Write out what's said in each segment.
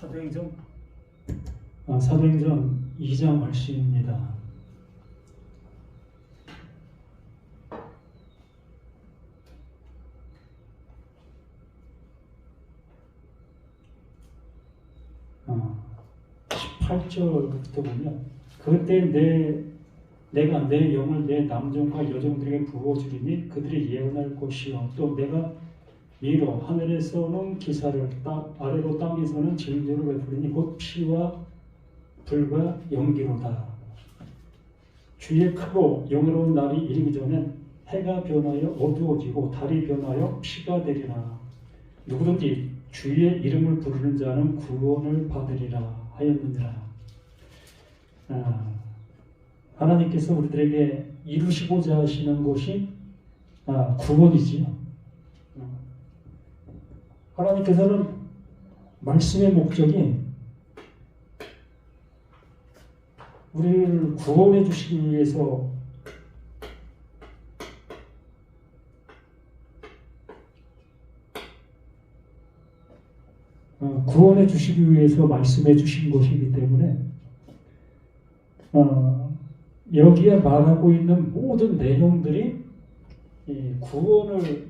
사도행전 아, 사도행전 2장 말씀입니다. 어, 18절부터 보면 그때 내 내가 내 영을 내 남종과 여종들에게 부어주리니 그들이 예언할 것이요 또 내가 위로 하늘에서는 기사를 땅 아래로 땅에서는 진주를 베푸리니 곧 피와 불과 연기로다. 주의 크고 영예로운 날이 이르기 전에 해가 변하여 어두워지고 달이 변하여 피가 되리라. 누구든지 주의 이름을 부르는 자는 구원을 받으리라 하였느니라. 아, 하나님께서 우리들에게 이루시고자 하시는 것이 아, 구원이지요. 어. 하나님께서는 말씀의 목적이 우리를 구원해 주시기 위해서 어, 구원해 주시기 위해서 말씀해 주신 것이기 때문에 어, 여기에 말하고 있는 모든 내용들이 이 구원을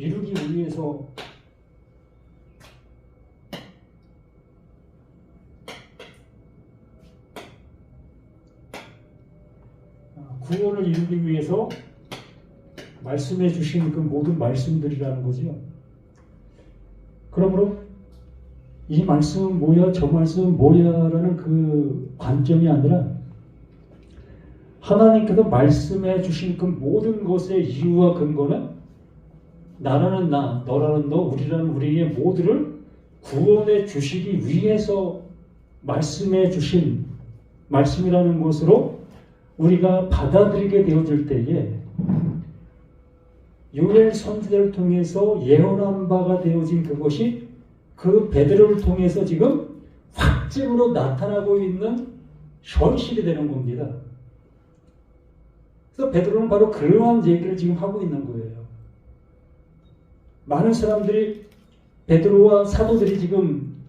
이루기 위해서 아, 구원을 이루기 위해서 말씀해 주신 그 모든 말씀들이라는 거지요. 그러므로 이 말씀은 뭐야, 저 말씀은 뭐야라는 그 관점이 아니라 하나님께서 말씀해 주신 그 모든 것의 이유와 근거는 나라는 나, 너라는 너, 우리라는 우리의 모두를 구원해 주시기 위해서 말씀해 주신 말씀이라는 것으로 우리가 받아들이게 되어질 때에 요엘 선지자를 통해서 예언한 바가 되어진 그것이 그 베드로를 통해서 지금 확증으로 나타나고 있는 현실이 되는 겁니다. 그래서 베드로는 바로 그러한 얘기를 지금 하고 있는 거예요. 많은 사람들이 베드로와 사도들이 지금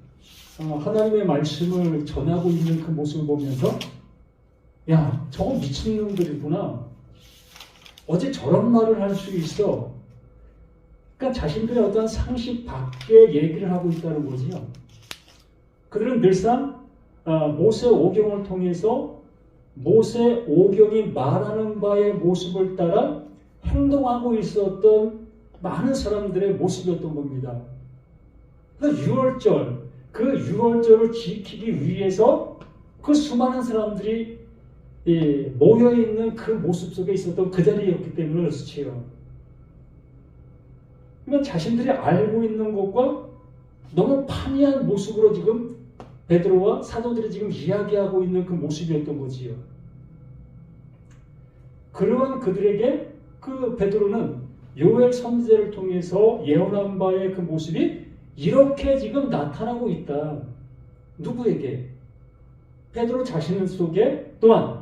어, 하나님의 말씀을 전하고 있는 그 모습을 보면서 야 저거 미친놈들이구나. 어제 저런 말을 할 수 있어. 그러니까 자신들의 어떤 상식 밖의 얘기를 하고 있다는 거지요. 그들은 늘상 어, 모세 오경을 통해서 모세 오경이 말하는 바의 모습을 따라 행동하고 있었던 많은 사람들의 모습이었던 겁니다. 그 6월절, 그 6월절을 지키기 위해서 그 수많은 사람들이 모여있는 그 모습 속에 있었던 그 자리였기 때문에 그렇지요. 그러니까 자신들이 알고 있는 것과 너무 판이한 모습으로 지금 베드로와 사도들이 지금 이야기하고 있는 그 모습이었던 거지요. 그러한 그들에게 그 베드로는 요엘 선지자를 통해서 예언한 바의 그 모습이 이렇게 지금 나타나고 있다. 누구에게? 베드로 자신 속에 또한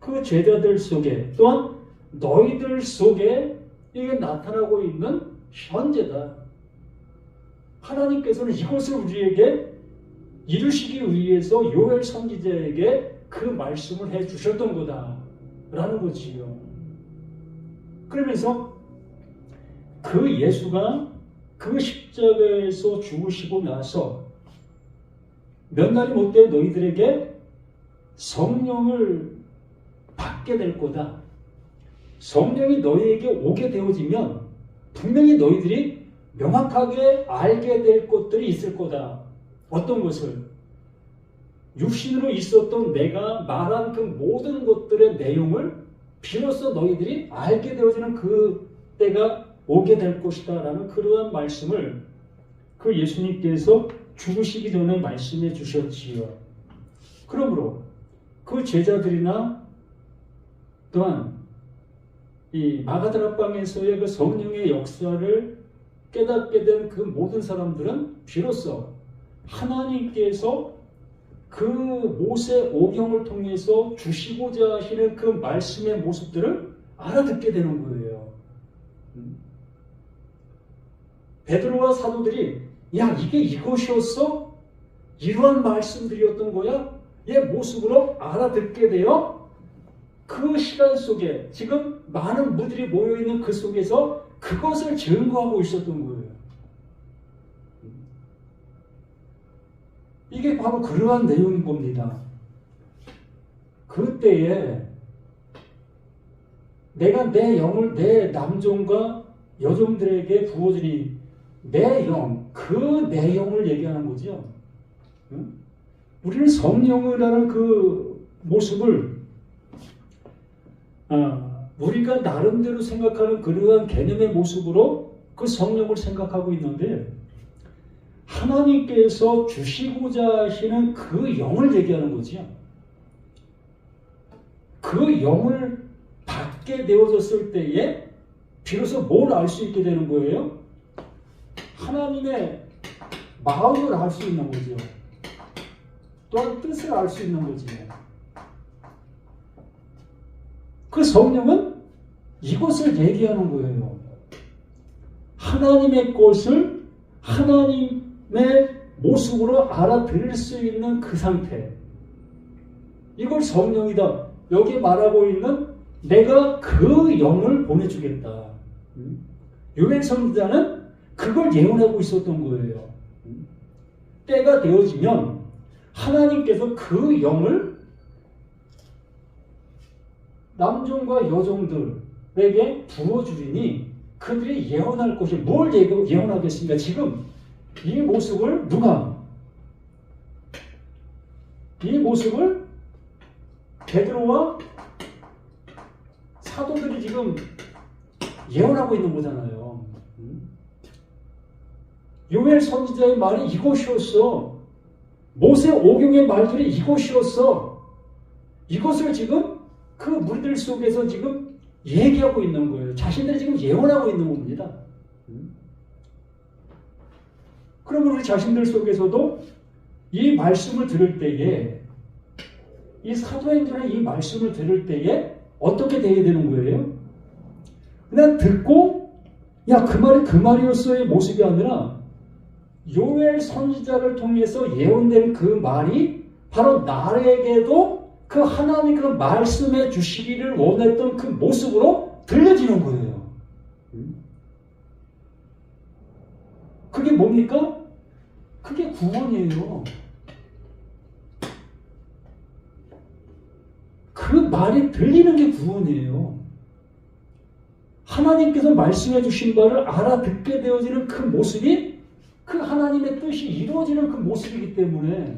그 제자들 속에 또한 너희들 속에 이게 나타나고 있는 현재다. 하나님께서는 이것을 우리에게 이루시기 위해서 요엘 선지자에게 그 말씀을 해 주셨던 거다라는 거지요. 그러면서 그 예수가 그 십자가에서 죽으시고 나서 몇 날이 못돼 너희들에게 성령을 받게 될 거다. 성령이 너희에게 오게 되어지면 분명히 너희들이 명확하게 알게 될 것들이 있을 거다. 어떤 것을? 육신으로 있었던 내가 말한 그 모든 것들의 내용을 비로소 너희들이 알게 되어지는 그 때가 오게 될 것이다 라는 그러한 말씀을 그 예수님께서 죽으시기 전에 말씀해 주셨지요. 그러므로 그 제자들이나 또한 이 마가다락방에서의 그 성령의 역사를 깨닫게 된 그 모든 사람들은 비로소 하나님께서 그 모세 오경을 통해서 주시고자 하시는 그 말씀의 모습들을 알아듣게 되는 거예요. 베드로와 사도들이 야, 이게 이것이었어? 이러한 말씀들이었던 거야? 얘 모습으로 알아듣게 되어 그 시간 속에 지금 많은 무들이 모여있는 그 속에서 그것을 증거하고 있었던 거예요. 이게 바로 그러한 내용인 겁니다. 그때에 내가 내 영을 내 남종과 여종들에게 부어주니 내 영, 그내 영을 얘기하는 거죠. 응? 우리는 성령이라는 그 모습을 아, 우리가 나름대로 생각하는 그러한 개념의 모습으로 그 성령을 생각하고 있는데 하나님께서 주시고자 하시는 그 영을 얘기하는 거지요. 그 영을 받게 되어졌을 때에 비로소 뭘 알 수 있게 되는 거예요? 하나님의 마음을 알 수 있는 거죠. 또한 뜻을 알 수 있는 거지. 그 성령은 이것을 얘기하는 거예요. 하나님의 것을 하나님의 모습으로 알아들을 수 있는 그 상태. 이걸 성령이다. 여기 말하고 있는 내가 그 영을 보내주겠다. 요엘 선지자는 그걸 예언하고 있었던 거예요. 때가 되어지면 하나님께서 그 영을 남종과 여종들에게 부어주리니 그들이 예언할 것이 뭘 예언하겠습니까? 지금 이 모습을 누가 이 모습을 베드로와 사도들이 지금 예언하고 있는 거잖아요. 요엘 선지자의 말이 이것이었어. 모세 오경의 말들이 이것이었어. 이것을 지금 그 무리들 속에서 지금 얘기하고 있는 거예요. 자신들이 지금 예언하고 있는 겁니다. 그러면 우리 자신들 속에서도 이 말씀을 들을 때에 이 사도행전의 이 말씀을 들을 때에 어떻게 되어야 되는 거예요? 그냥 듣고 야 그 말이 그 말이었어의 모습이 아니라 요엘 선지자를 통해서 예언된 그 말이 바로 나에게도 그 하나님 그 말씀해 주시기를 원했던 그 모습으로 들려지는 거예요. 그게 뭡니까? 그게 구원이에요. 그 말이 들리는 게 구원이에요. 하나님께서 말씀해 주신 바를 알아듣게 되어지는 그 모습이 그 하나님의 뜻이 이루어지는 그 모습이기 때문에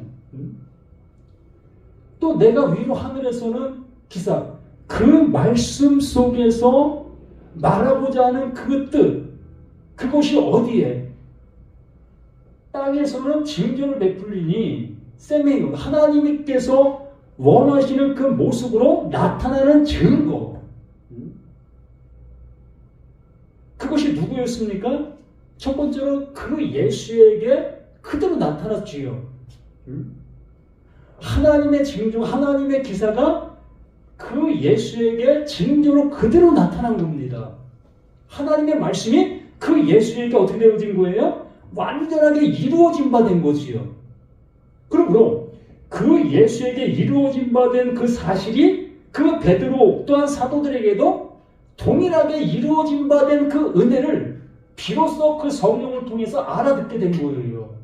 또 내가 위로 하늘에서는 기사 그 말씀 속에서 말하고자 하는 그 뜻, 그것이 어디에? 땅에서는 징조를 베풀리니 세메요 하나님께서 원하시는 그 모습으로 나타나는 증거. 그것이 누구였습니까? 첫 번째로 그 예수에게 그대로 나타났지요. 하나님의 징조, 하나님의 기사가 그 예수에게 징조로 그대로 나타난 겁니다. 하나님의 말씀이 그 예수에게 어떻게 되어진 거예요? 완전하게 이루어진 바 된 거지요. 그러므로 그 예수에게 이루어진 바 된 그 사실이 그 베드로 또한 사도들에게도 동일하게 이루어진 바 된 그 은혜를 비로소 그 성령을 통해서 알아듣게 된 거예요.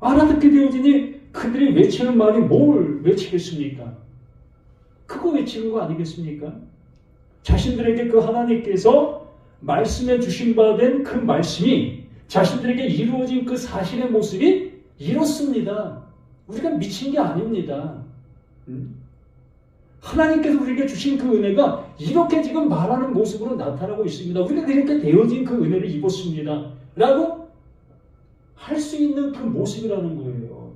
알아듣게 되어지니 그들이 외치는 말이 뭘 외치겠습니까? 그거 외치는 거 아니겠습니까? 자신들에게 그 하나님께서 말씀해 주신 바 된 그 말씀이 자신들에게 이루어진 그 사실의 모습이 이렇습니다. 우리가 미친 게 아닙니다. 하나님께서 우리에게 주신 그 은혜가 이렇게 지금 말하는 모습으로 나타나고 있습니다. 우리가 이렇게 되어진 그 은혜를 입었습니다. 라고 할 수 있는 그 모습이라는 거예요.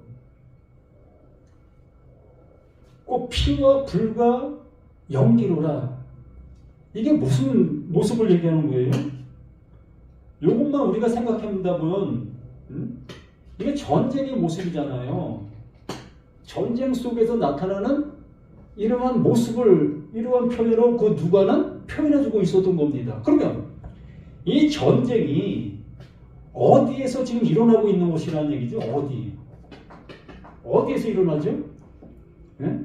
꼭 피와 불과 연기로라. 이게 무슨 모습을 얘기하는 거예요? 이것만 우리가 생각해본다면 음? 이게 전쟁의 모습이잖아요. 전쟁 속에서 나타나는 이러한 모습을 이러한 표현으로 그 누가는 표현해주고 있었던 겁니다. 그러면 이 전쟁이 어디에서 지금 일어나고 있는 것이라는 얘기죠? 어디? 어디에서 일어나죠? 예?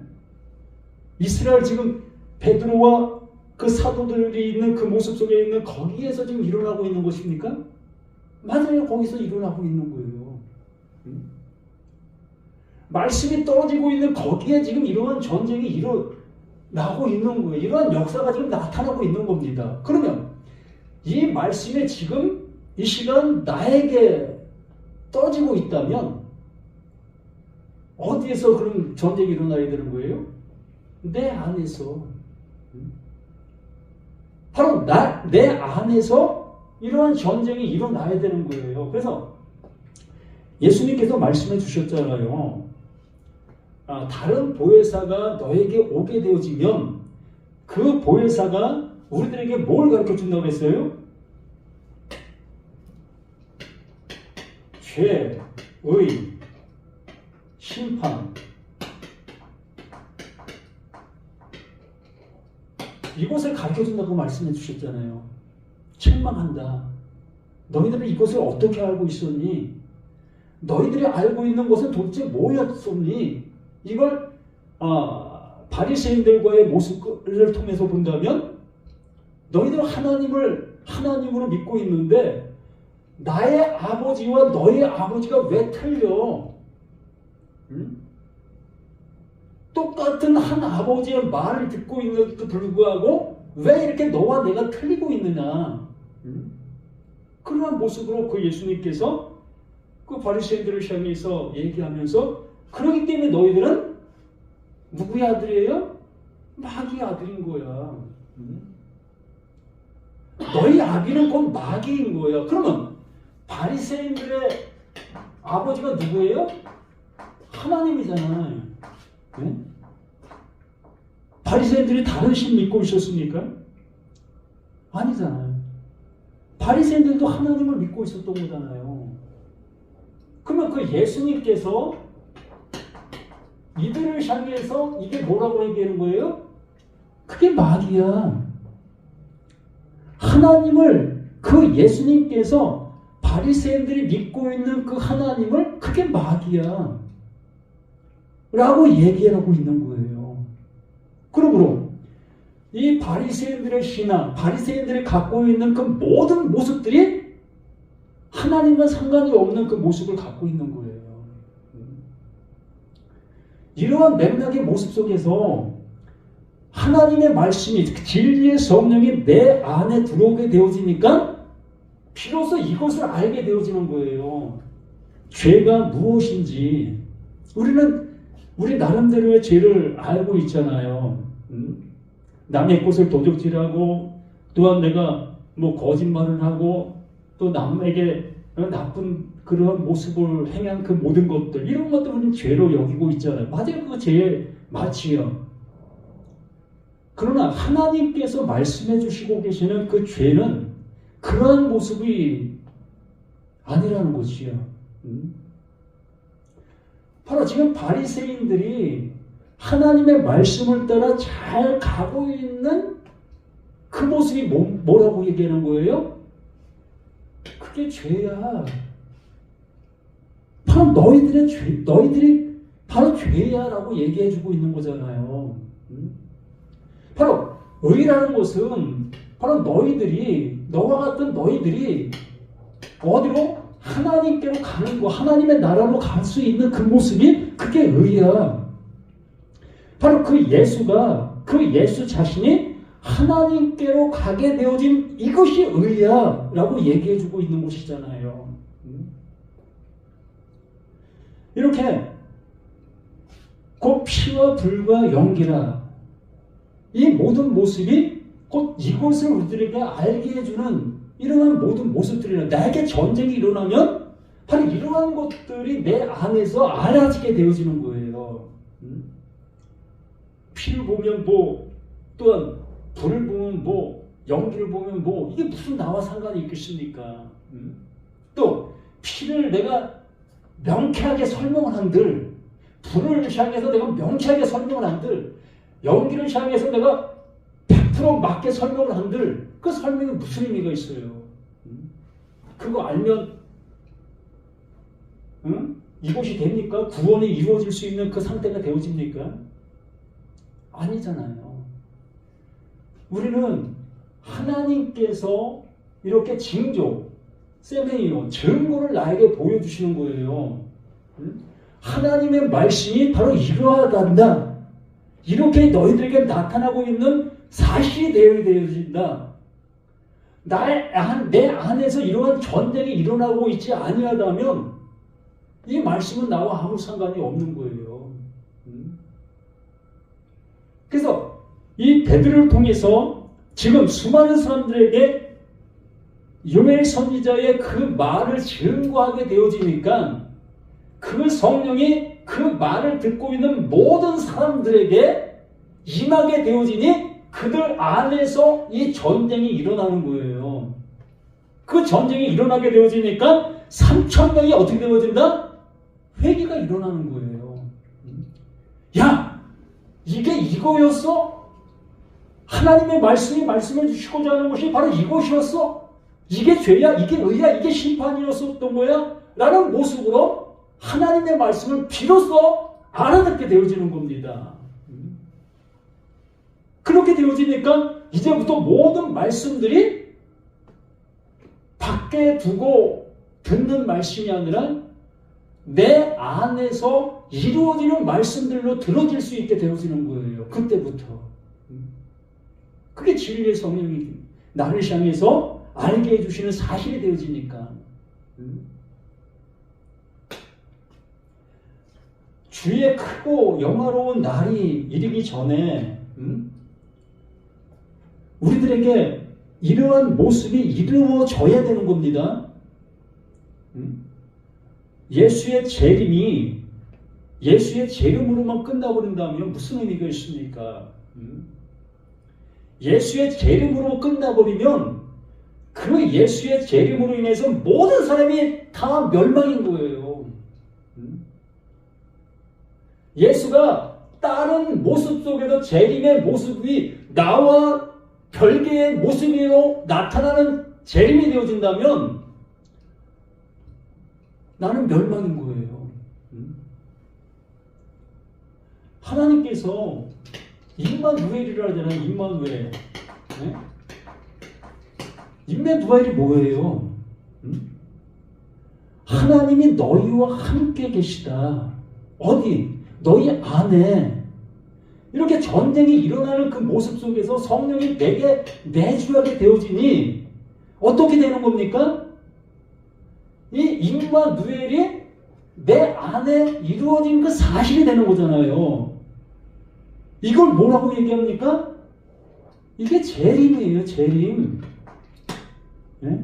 이스라엘 지금 베드로와 그 사도들이 있는 그 모습 속에 있는 거기에서 지금 일어나고 있는 것입니까? 맞아요. 거기서 일어나고 있는 거예요. 음? 말씀이 떨어지고 있는 거기에 지금 이러한 전쟁이 일어나고 있는 거예요. 이러한 역사가 지금 나타나고 있는 겁니다. 그러면 이 말씀이 지금 이 시간 나에게 떨어지고 있다면 어디에서 그럼 전쟁이 일어나야 되는 거예요? 내 안에서. 바로 나, 내 안에서 이러한 전쟁이 일어나야 되는 거예요. 그래서 예수님께서 말씀해 주셨잖아요. 아, 다른 보혜사가 너에게 오게 되어지면 그 보혜사가 우리들에게 뭘 가르쳐 준다고 했어요? 죄, 의, 심판. 이것을 가르쳐 준다고 말씀해 주셨잖아요. 책망한다. 너희들은 이것을 어떻게 알고 있었니? 너희들이 알고 있는 것은 도대체 뭐였었니? 이걸 아, 바리새인들과의 모습을 통해서 본다면 너희들 하나님을 하나님으로 믿고 있는데 나의 아버지와 너의 아버지가 왜 틀려? 응? 똑같은 한 아버지의 말을 듣고 있는데도 불구하고 왜 이렇게 너와 내가 틀리고 있느냐? 응? 그러한 모습으로 그 예수님께서 그 바리새인들을 향해서 얘기하면서 그러기 때문에 너희들은 누구의 아들이에요? 마귀의 아들인 거야. 응? 너희 아비는 곧 마귀인 거야. 그러면 바리새인들의 아버지가 누구예요? 하나님이잖아요. 네? 바리새인들이 다른 신 믿고 있었습니까? 아니잖아요. 바리새인들도 하나님을 믿고 있었던 거잖아요. 그러면 그 예수님께서 이들을 향해서 이게 뭐라고 얘기하는 거예요? 그게 마귀야. 하나님을 그 예수님께서 바리새인들이 믿고 있는 그 하나님을 그게 마귀야. 라고 얘기하고 있는 거예요. 그러므로 이 바리새인들의 신앙, 바리새인들이 갖고 있는 그 모든 모습들이 하나님과 상관이 없는 그 모습을 갖고 있는 거예요. 이러한 맥락의 모습 속에서 하나님의 말씀이 진리의 성령이 내 안에 들어오게 되어지니까 비로소 이것을 알게 되어지는 거예요. 죄가 무엇인지 우리는 우리 나름대로의 죄를 알고 있잖아요. 음? 남의 것을 도적질하고 또한 내가 뭐 거짓말을 하고 또 남에게 나쁜 그런 모습을 행한 그 모든 것들 이런 것들 우리는 죄로 여기고 있잖아요. 맞아요. 그거 죄의 마치요. 그러나 하나님께서 말씀해 주시고 계시는 그 죄는 그러한 모습이 아니라는 것이요. 음? 바로 지금 바리새인들이 하나님의 말씀을 따라 잘 가고 있는 그 모습이 뭐, 뭐라고 얘기하는 거예요? 그게 죄야. 바로 너희들의 죄, 너희들이 바로 죄야라고 얘기해주고 있는 거잖아요. 음? 바로 의라는 것은 바로 너희들이 너와 같은 너희들이 어디로 하나님께로 가는 거, 하나님의 나라로 갈 수 있는 그 모습이 그게 의야. 바로 그 예수가 그 예수 자신이 하나님께로 가게 되어진 이것이 의야라고 얘기해주고 있는 것이잖아요. 이렇게 곧 피와 불과 연기라 이 모든 모습이 곧 이것을 우리들에게 알게 해주는 이러한 모든 모습들이나 나에게 전쟁이 일어나면 바로 이러한 것들이 내 안에서 알아지게 되어지는 거예요. 음? 피를 보면 뭐 또한 불을 보면 뭐 연기를 보면 뭐 이게 무슨 나와 상관이 있겠습니까? 음? 또 피를 내가 명쾌하게 설명을 한들 불을 향해서 내가 명쾌하게 설명을 한들 연기를 향해서 내가 100% 맞게 설명을 한들 그 설명이 무슨 의미가 있어요? 그거 알면 응? 이것이 됩니까? 구원이 이루어질 수 있는 그 상태가 되어집니까? 아니잖아요. 우리는 하나님께서 이렇게 징조, 세메이오, 증거를 나에게 보여주시는 거예요. 응? 하나님의 말씀이 바로 이러하단다. 이렇게 너희들에게 나타나고 있는 사실이 되어진다. 안, 내 안에서 이러한 전쟁이 일어나고 있지 아니하다면 이 말씀은 나와 아무 상관이 없는 거예요. 음? 그래서 이 베드로를 통해서 지금 수많은 사람들에게 요엘 선지자의 그 말을 증거하게 되어지니까 그 성령이 그 말을 듣고 있는 모든 사람들에게 임하게 되어지니 그들 안에서 이 전쟁이 일어나는 거예요. 그 전쟁이 일어나게 되어지니까 3천 명이 어떻게 되어진다? 회개가 일어나는 거예요. 야, 이게 이거였어? 하나님의 말씀이 말씀해 주시고자 하는 것이 바로 이것이었어? 이게 죄야? 이게 의야? 이게 심판이었었던 거야? 라는 모습으로 하나님의 말씀을 비로소 알아듣게 되어지는 겁니다. 그렇게 되어지니까 이제부터 모든 말씀들이 밖에 두고 듣는 말씀이 아니라 내 안에서 이루어지는 말씀들로 들어질 수 있게 되어지는 거예요. 그때부터. 그게 진리의 성령이 나를 향해서 알게 해주시는 사실이 되어지니까. 주의 크고 영화로운 날이 이르기 전에 우리들에게 이러한 모습이 이루어져야 되는 겁니다. 예수의 재림이 예수의 재림으로만 끝나버린다면 무슨 의미가 있습니까? 예수의 재림으로 끝나버리면 그 예수의 재림으로 인해서 모든 사람이 다 멸망인 거예요. 예수가 다른 모습 속에서 재림의 모습이 나와 별개의 모습으로 나타나는 재림이 되어진다면 나는 멸망인 거예요. 하나님께서 임마누엘이라 하잖아요. 임마누엘. 네? 임마누엘이 뭐예요? 하나님이 너희와 함께 계시다. 어디? 너희 안에. 이렇게 전쟁이 일어나는 그 모습 속에서 성령이 내게 내주하게 되어지니 어떻게 되는 겁니까? 이 임마누엘이 내 안에 이루어진 그 사실이 되는 거잖아요. 이걸 뭐라고 얘기합니까? 이게 재림이에요, 재림. 네?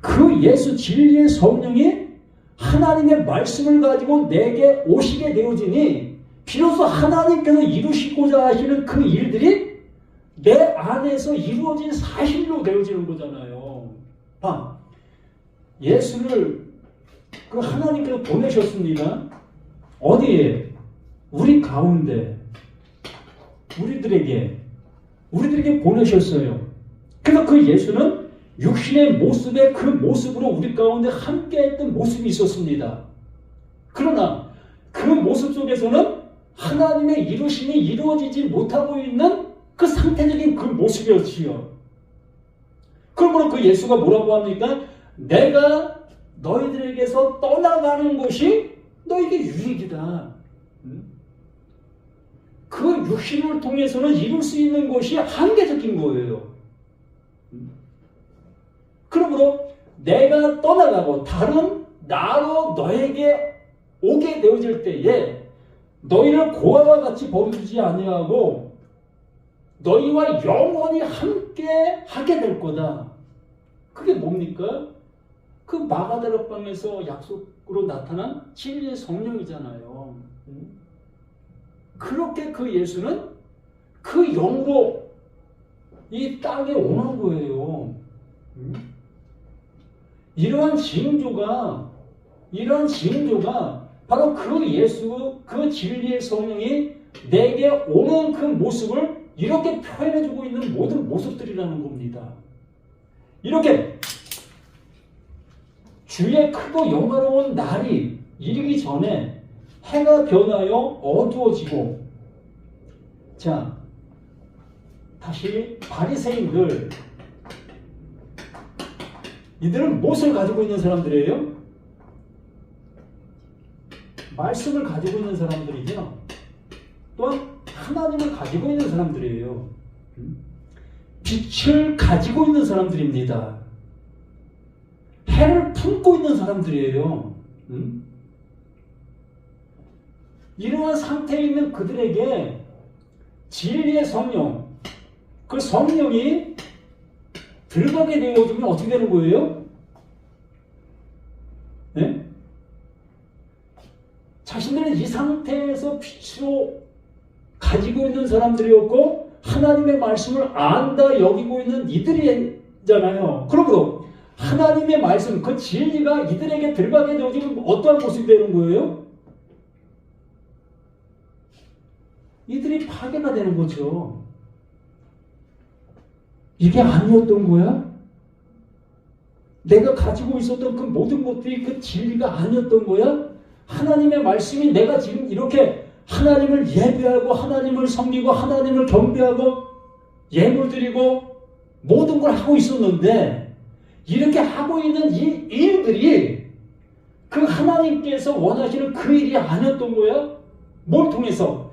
그 예수 진리의 성령이 하나님의 말씀을 가지고 내게 오시게 되어지니 비로소 하나님께서 이루시고자 하시는 그 일들이 내 안에서 이루어진 사실로 되어지는 거잖아요. 아, 예수를 그 하나님께서 보내셨습니다. 어디에? 우리 가운데. 우리들에게. 우리들에게 보내셨어요. 그래서 그 예수는 육신의 모습의 그 모습으로 우리 가운데 함께 했던 모습이 있었습니다. 그러나 그 모습 속에서는 하나님의 이루심이 이루어지지 못하고 있는 그 상태적인 그 모습이었지요. 그러므로 그 예수가 뭐라고 합니까? 내가 너희들에게서 떠나가는 것이 너에게 유익이다. 그 육신을 통해서는 이룰 수 있는 것이 한계적인 거예요. 그러므로 내가 떠나가고 다른 나로 너에게 오게 되어질 때에 너희를 고아와 같이 버리지 아니하고 너희와 영원히 함께 하게 될 거다. 그게 뭡니까? 그 마가다락방에서 약속으로 나타난 진리의 성령이잖아요. 그렇게 그 예수는 그 영으로 이 땅에 오는 거예요. 이러한 징조가 이러한 징조가 바로 그 예수 그 진리의 성령이 내게 오는 그 모습을 이렇게 표현해주고 있는 모든 모습들이라는 겁니다. 이렇게 주의 크고 영화로운 날이 이르기 전에 해가 변하여 어두워지고 자 다시 바리새인들 이들은 무엇을 가지고 있는 사람들이에요? 말씀을 가지고 있는 사람들이죠. 또한 하나님을 가지고 있는 사람들이에요. 음? 빛을 가지고 있는 사람들입니다. 해를 품고 있는 사람들이에요. 음? 이러한 상태에 있는 그들에게 진리의 성령, 그 성령이 들어가게 되어지면 어떻게 되는 거예요? 네? 자신들은 이 상태에서 빛으로 가지고 있는 사람들이었고 하나님의 말씀을 안다 여기고 있는 이들이잖아요. 그러므로 하나님의 말씀, 그 진리가 이들에게 들어가게 되어지면 어떠한 모습이 되는 거예요? 이들이 파괴가 되는 거죠. 이게 아니었던 거야? 내가 가지고 있었던 그 모든 것들이 그 진리가 아니었던 거야? 하나님의 말씀이 내가 지금 이렇게 하나님을 예배하고 하나님을 섬기고 하나님을 경배하고 예물 드리고 모든 걸 하고 있었는데 이렇게 하고 있는 이 일들이 그 하나님께서 원하시는 그 일이 아니었던 거야? 뭘 통해서?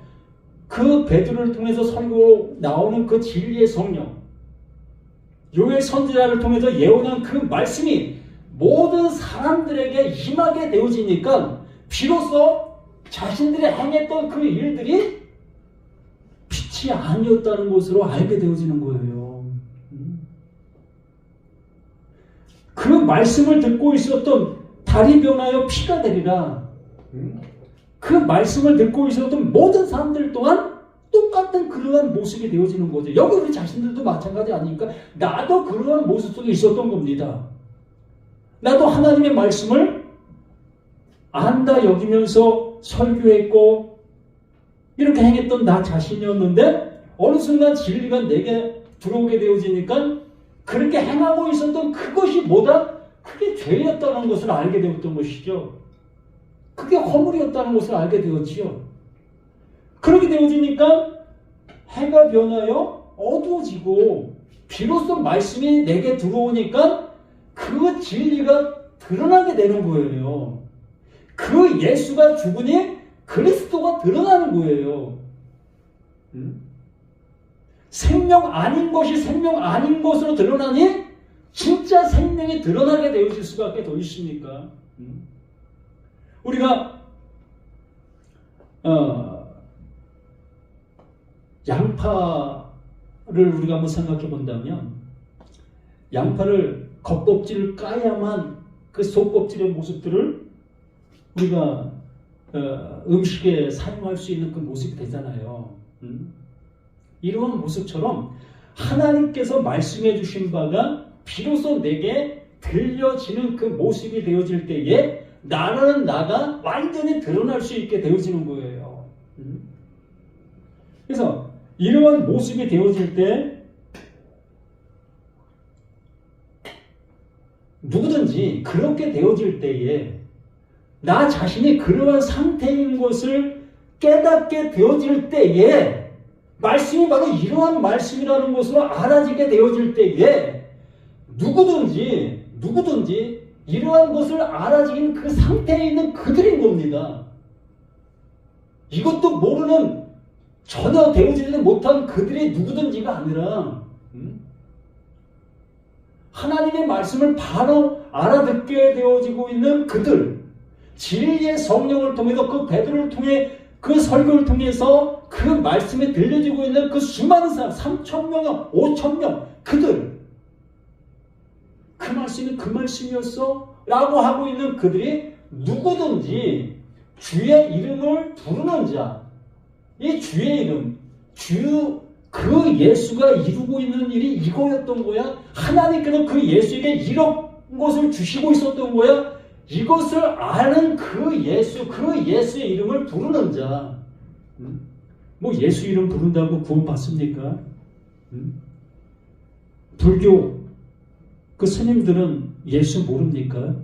그 베드로를 통해서 설교 나오는 그 진리의 성령 요엘 선지자를 통해서 예언한 그 말씀이 모든 사람들에게 임하게 되어지니까 비로소 자신들이 행했던 그 일들이 빛이 아니었다는 것으로 알게 되어지는 거예요. 그 말씀을 듣고 있었던 달이 변하여 피가 되리라. 그 말씀을 듣고 있었던 모든 사람들 또한 똑같은 그러한 모습이 되어지는 거죠. 여기 우리 자신들도 마찬가지 아닙니까? 나도 그러한 모습 속에 있었던 겁니다. 나도 하나님의 말씀을 안다 여기면서 설교했고 이렇게 행했던 나 자신이었는데 어느 순간 진리가 내게 들어오게 되어지니까 그렇게 행하고 있었던 그것이 뭐다? 그게 죄였다는 것을 알게 되었던 것이죠. 그게 허물이었다는 것을 알게 되었지요. 그렇게 되어지니까 해가 변하여 어두워지고 비로소 말씀이 내게 들어오니까 그 진리가 드러나게 되는 거예요. 그 예수가 죽으니 그리스도가 드러나는 거예요. 음? 생명 아닌 것이 생명 아닌 것으로 드러나니 진짜 생명이 드러나게 되어질 수밖에 더 있습니까? 음? 우리가 어, 양파를 우리가 한번 생각해 본다면 양파를 겉껍질을 까야만 그 속껍질의 모습들을 우리가 어, 음식에 사용할 수 있는 그 모습이 되잖아요. 음? 이러한 모습처럼 하나님께서 말씀해 주신 바가 비로소 내게 들려지는 그 모습이 되어질 때에 나라는 나가 완전히 드러날 수 있게 되어지는 거예요. 음? 그래서 이러한 모습이 되어질 때 누구든지 그렇게 되어질 때에 나 자신이 그러한 상태인 것을 깨닫게 되어질 때에 말씀이 바로 이러한 말씀이라는 것으로 알아지게 되어질 때에 누구든지 누구든지 이러한 것을 알아지는 그 상태에 있는 그들인 겁니다. 이것도 모르는 전혀 되어지지 못한 그들이 누구든지가 아니라 음? 하나님의 말씀을 바로 알아듣게 되어지고 있는 그들 진리의 성령을 통해서 그 베드로를 통해 그 설교를 통해서 그 말씀에 들려지고 있는 그 수많은 사람 3천 명, 5천 명 그들 그 말씀이 그 말씀이었어? 라고 하고 있는 그들이 누구든지 주의 이름을 부르는 자, 이 주의 이름, 주, 그 예수가 이루고 있는 일이 이거였던 거야? 하나님께서 그 예수에게 이런 것을 주시고 있었던 거야? 이것을 아는 그 예수, 그 예수의 이름을 부르는 자. 음? 뭐 예수 이름 부른다고 구원 받습니까? 음? 불교 그 스님들은 예수 모릅니까?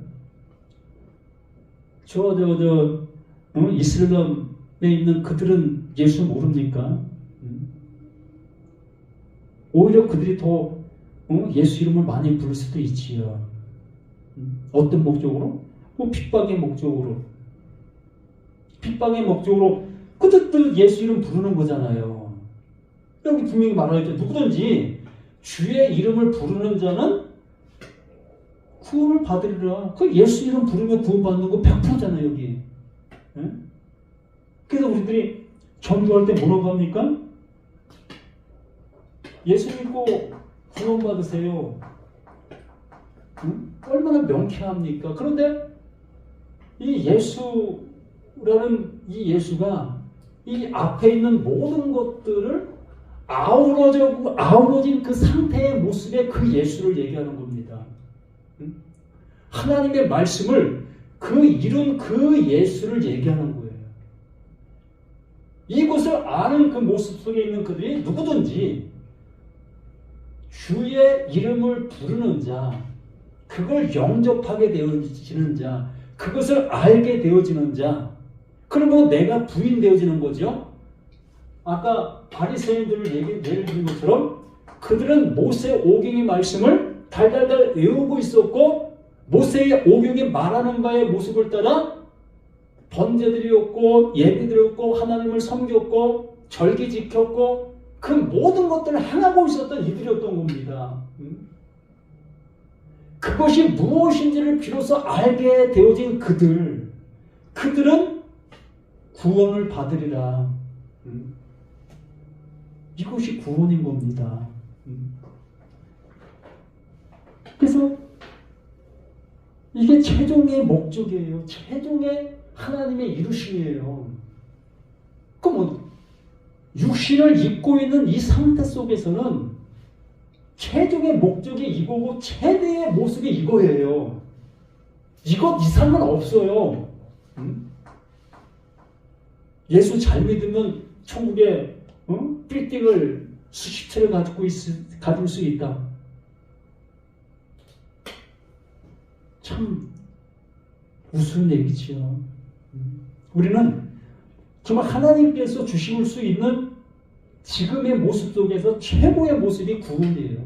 저, 저, 저, 어? 이슬람에 있는 그들은 예수 모릅니까? 음? 오히려 그들이 더 어? 예수 이름을 많이 부를 수도 있지요. 음? 어떤 목적으로? 뭐 핍박의 목적으로. 핍박의 목적으로 그들도 예수 이름 부르는 거잖아요. 여기 분명히 말하죠. 누구든지 주의 이름을 부르는 자는 구원을 받으리라. 그 예수 이름 부르면 구원받는 거 100%잖아요, 여기. 예? 그래서 우리들이 전도할 때 뭐라고 합니까? 예수 믿고 구원받으세요. 응? 얼마나 명쾌합니까? 그런데 이 예수라는 이 예수가 이 앞에 있는 모든 것들을 아우러져, 아우러진 그 상태의 모습의 그 예수를 얘기하는 겁니다. 응? 하나님의 말씀을 그 이룬 그 예수를 얘기하는. 이것을 아는 그 모습 속에 있는 그들이 누구든지 주의 이름을 부르는 자, 그걸 영접하게 되어지는 자, 그것을 알게 되어지는 자, 그러면 내가 부인 되어지는 거죠. 아까 바리새인들을 얘기 예를 든 것처럼 그들은 모세 오경의 말씀을 달달달 외우고 있었고 모세의 오경이 말하는 바의 모습을 따라 번제드렸고 예배드렸고 하나님을 섬겼고 절기 지켰고 그 모든 것들을 행하고 있었던 이들이었던 겁니다. 음? 그것이 무엇인지를 비로소 알게 되어진 그들, 그들은 구원을 받으리라. 음? 이것이 구원인 겁니다. 음? 그래서 이게 최종의 목적이에요. 최종의 하나님의 이루심이에요. 그러면 육신을 입고 있는 이 상태 속에서는 최종의 목적이 이거고 최대의 모습이 이거예요. 이것 이상은 없어요. 응? 예수 잘 믿으면 천국에 응? 빌딩을 수십 채를 가지고 있, 가질 수 있다. 참 우스운 얘기지요. 우리는 정말 하나님께서 주실 수 있는 지금의 모습 속에서 최고의 모습이 구원이에요.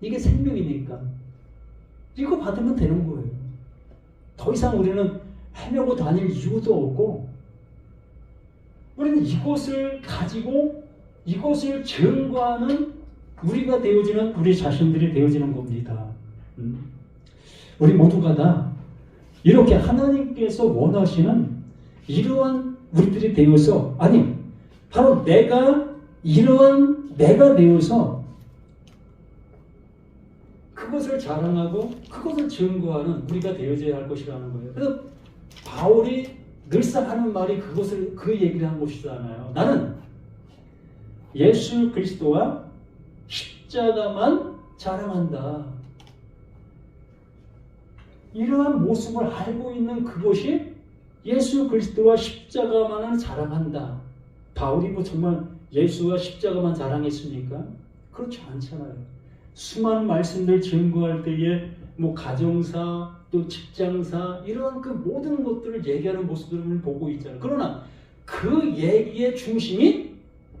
이게 생명이니까. 이거 받으면 되는 거예요. 더 이상 우리는 헤매고 다닐 이유도 없고, 우리는 이것을 가지고 이것을 증거하는 우리가 되어지는 우리 자신들이 되어지는 겁니다. 음. 우리 모두가 다 이렇게 하나님께서 원하시는 이러한 우리들이 되어서 아니 바로 내가 이러한 내가 되어서 그것을 자랑하고 그것을 증거하는 우리가 되어져야 할 것이라는 거예요. 그래서 바울이 늘상 하는 말이 그것을 그 얘기를 한 것이잖아요. 나는 예수 그리스도와 십자가만 자랑한다. 이러한 모습을 알고 있는 그것이 예수 그리스도와 십자가만을 자랑한다. 바울이 뭐 정말 예수와 십자가만 자랑했습니까? 그렇지 않잖아요. 수많은 말씀들 증거할 때에 뭐 가정사 또 직장사 이러한 그 모든 것들을 얘기하는 모습들을 보고 있잖아요. 그러나 그 얘기의 중심이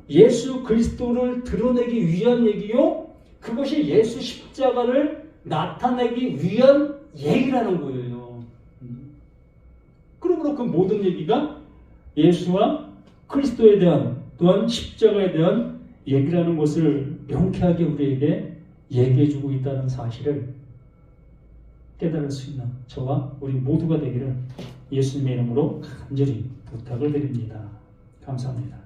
예수 그리스도를 드러내기 위한 얘기요. 그것이 예수 십자가를 나타내기 위한 얘기라는 거예요. 그러므로 그 모든 얘기가 예수와 그리스도에 대한 또한 십자가에 대한 얘기라는 것을 명쾌하게 우리에게 얘기해주고 있다는 사실을 깨달을 수 있는 저와 우리 모두가 되기를 예수님의 이름으로 간절히 부탁을 드립니다. 감사합니다.